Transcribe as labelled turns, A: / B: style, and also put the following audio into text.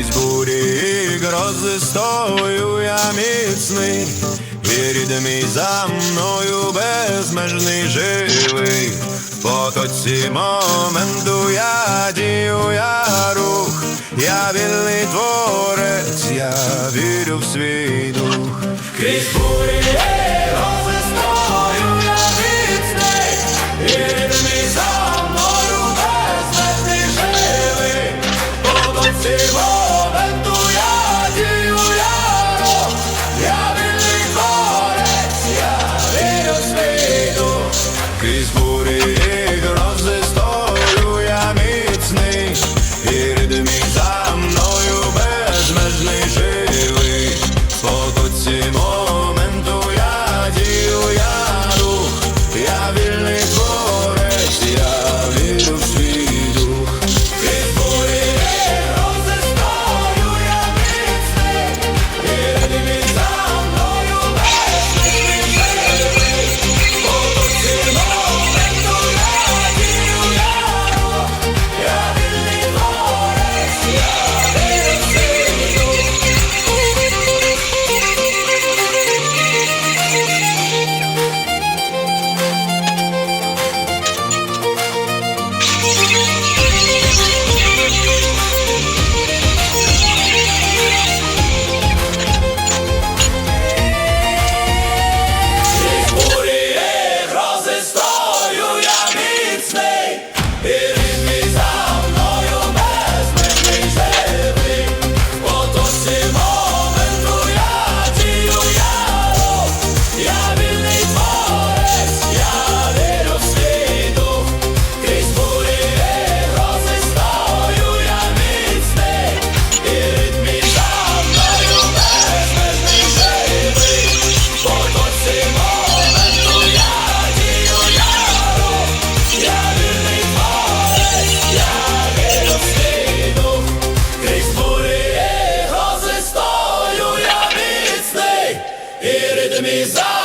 A: Крізь бурі і грози з тобою я міцний, Вірід мій за мною безмежний живий, по потоці моменту я дію, я рух, я вільний творець, я вірю в свій дух, крізь бурі. is. enemies are